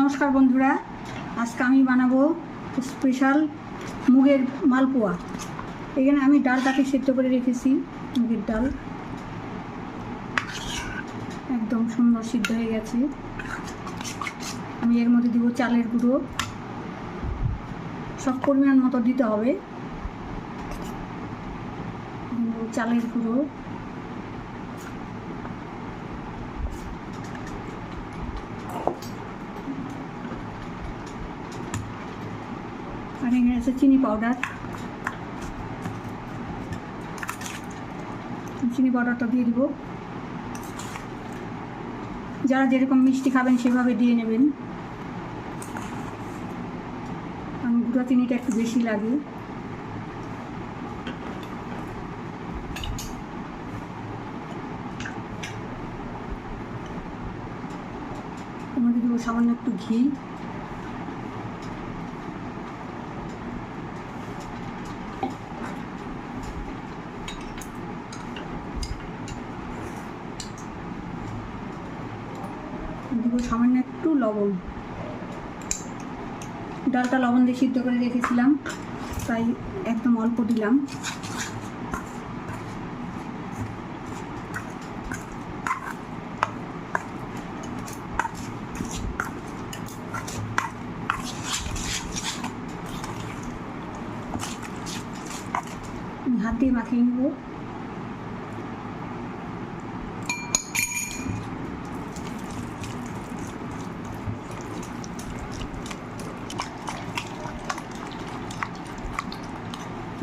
নমস্কার বন্ধুরা, আজকে আমি বানাবো স্পেশাল মুগের মালপোয়া। এখানে আমি ডালটাকে সেদ্ধ করে রেখেছি, মুগের ডাল। একদম সুন্দর সিদ্ধ হয়ে গেছে। আমি এর মধ্যে দিব চালের গুঁড়ো। সব পরিমাণ মতো দিতে হবে। চালের গুঁড়ো আর এখানে আছে চিনি পাউডার চিনি পাউডারটা দিয়ে দিব। যারা যেরকম মিষ্টি খাবেন সেভাবে দিয়ে নেবেন। আমি গুঁড়া চিনিটা একটু বেশি লাগে। দেবো সামান্য একটু ঘি। দিব সামান্য একটু লবণ। ডালটা লবণ দিয়ে সিদ্ধ করে রেখেছিলাম, তাই একদম অল্প দিলাম। হাত মাখিয়ে নেব।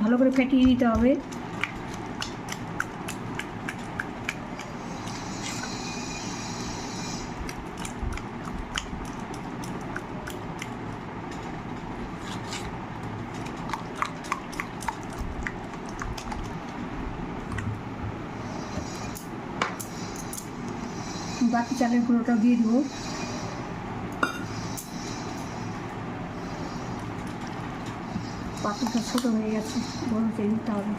ভালো করে ফেটিয়ে নিতে হবে। বাকি চালের গুঁড়োটা দিয়ে দেবো। পাতুটা ছোটো হয়ে গেছে বড় চেয়ে নিতে হবে।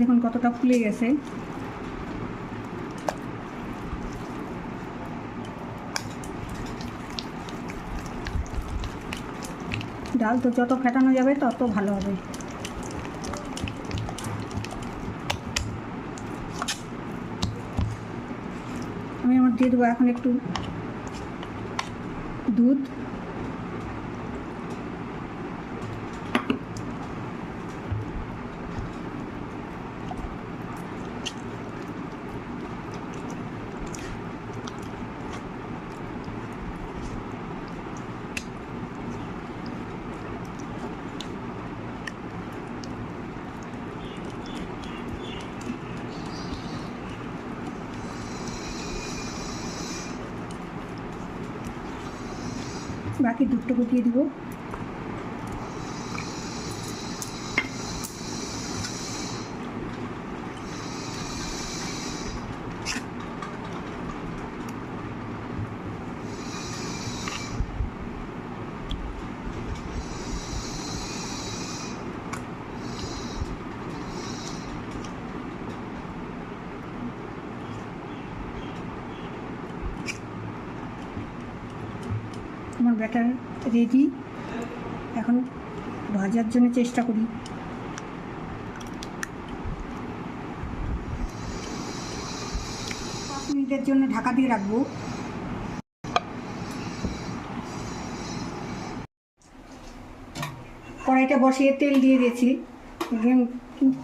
দেখুন কতটা ফুলে গেছে। ডাল তো যত ফেটানো যাবে তত ভালো হবে। আমি আমার দিয়ে দেবো এখন একটু দুধ। বাকি দুধটুকু দিয়ে দিব। আমার ব্যাটার রেডি। এখন ভাজার জন্য চেষ্টা করি। পাঁচ মিনিটের জন্য ঢাকা দিয়ে রাখব। কড়াইটা বসিয়ে তেল দিয়ে দিয়েছি।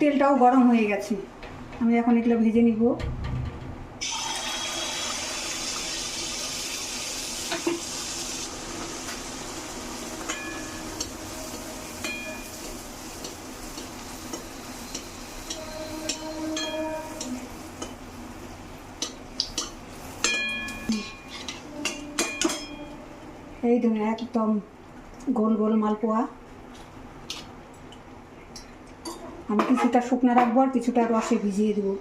তেলটাও গরম হয়ে গেছে। আমি এখন এগুলো ভেজে নিব। এই দেখুন একদম গোল গোল মালপোয়া আমি কিছুটা শুকনো রাখব আর কিছুটা রসে ভিজিয়ে দেবো।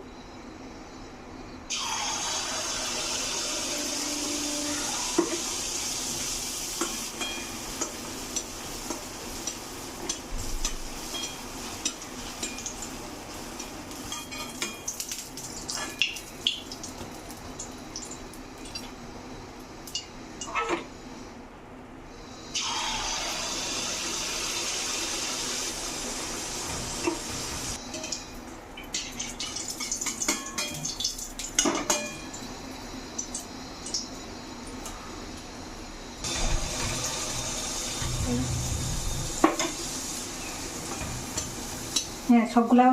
হ্যাঁ সবগুলা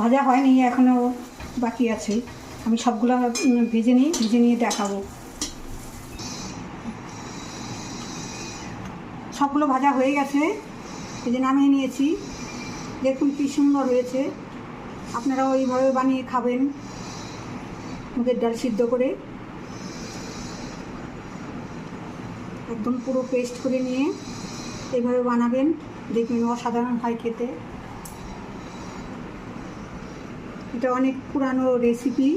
ভাজা হয়নি এখনও বাকি আছে। আমি সবগুলা ভেজে নিই, ভেজে নিয়ে দেখাবো। সবগুলো ভাজা হয়ে গেছে, এই যে নামিয়ে নিয়েছি। দেখুন কী সুন্দর হয়েছে। আপনারাও ওইভাবে বানিয়ে খাবেন মুখের ডাল সিদ্ধ করে। একদম পুরো পেস্ট করে নিয়ে এইভাবে বানাবেন। দেখবেন অসাধারণ হয় খেতে। এটা অনেক পুরানো রেসিপি